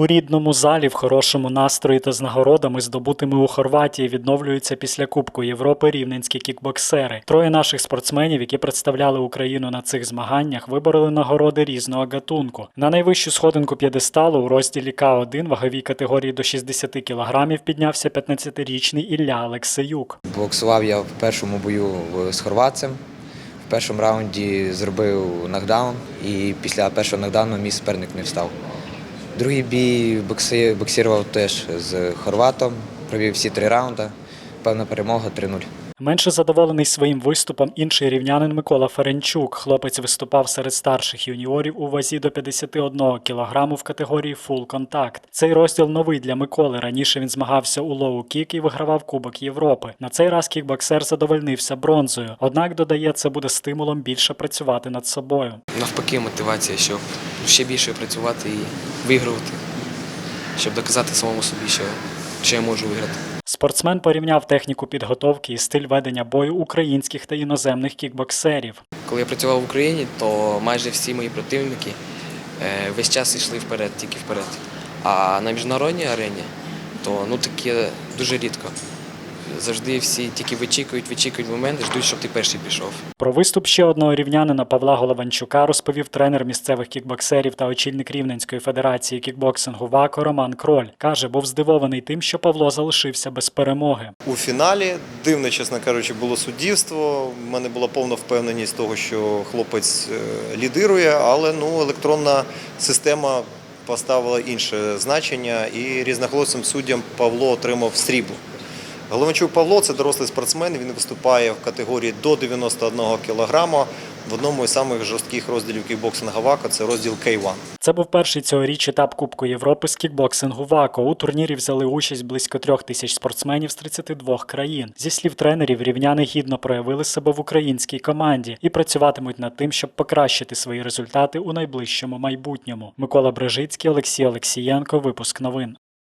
У рідному залі в хорошому настрої та з нагородами, здобутими у Хорватії, відновлюються після Кубку Європи рівненські кікбоксери. Троє наших спортсменів, які представляли Україну на цих змаганнях, вибороли нагороди різного гатунку. На найвищу сходинку п'єдесталу у розділі К1 ваговій категорії до 60 кг піднявся 15-річний Ілля Алексеюк. Боксував я в першому бою з хорватцем. В першому раунді зробив нокдаун, і після першого нокдауну мій суперник не встав. Другий бій бокси- боксував теж з хорватом, провів всі три раунди. Певна перемога 3-0. Менше задоволений своїм виступом інший рівнянин Микола Ференчук. Хлопець виступав серед старших юніорів у вазі до 51 кг в категорії Full Contact. Цей розділ новий для Миколи. Раніше він змагався у лоу-кік і вигравав Кубок Європи. На цей раз кікбоксер задовольнився бронзою. Однак додає, це буде стимулом більше працювати над собою. навпаки мотивація, щоб ще більше працювати і вигравати, щоб доказати самому собі, що, що я можу виграти. Спортсмен порівняв техніку підготовки і стиль ведення бою українських та іноземних кікбоксерів. Коли я працював в Україні, то майже всі мої противники е, весь час йшли вперед, тільки вперед. А на міжнародній арені то ну таке дуже рідко. Завжди всі тільки вичікують, вичікують моменти, ждуть, щоб ти перший пішов. Про виступ ще одного рівнянина Павла Голованчука розповів тренер місцевих кікбоксерів та очільник Рівненської федерації кікбоксингу ВАКО Роман Кроль. Каже, був здивований тим, що Павло залишився без перемоги. У фіналі дивно, чесно кажучи, було суддівство. У мене була повна впевненість того, що хлопець е, лідирує, але ну, електронна система поставила інше значення, і різноголосим суддям Павло отримав срібло. Головачук Павло це дорослий спортсмен. Він виступає в категорії до 91 кг в одному із самих жорстких розділів кікбоксинга ВАКа це розділ K1. Це був перший цьогоріч етап Кубку Європи з кікбоксингу ВАКО. У турнірі взяли участь близько трьох тисяч спортсменів з 32 країн. Зі слів тренерів, рівняни гідно проявили себе в українській команді і працюватимуть над тим, щоб покращити свої результати у найближчому майбутньому. Микола Брежицький, Олексій Олексієнко. Випуск новин.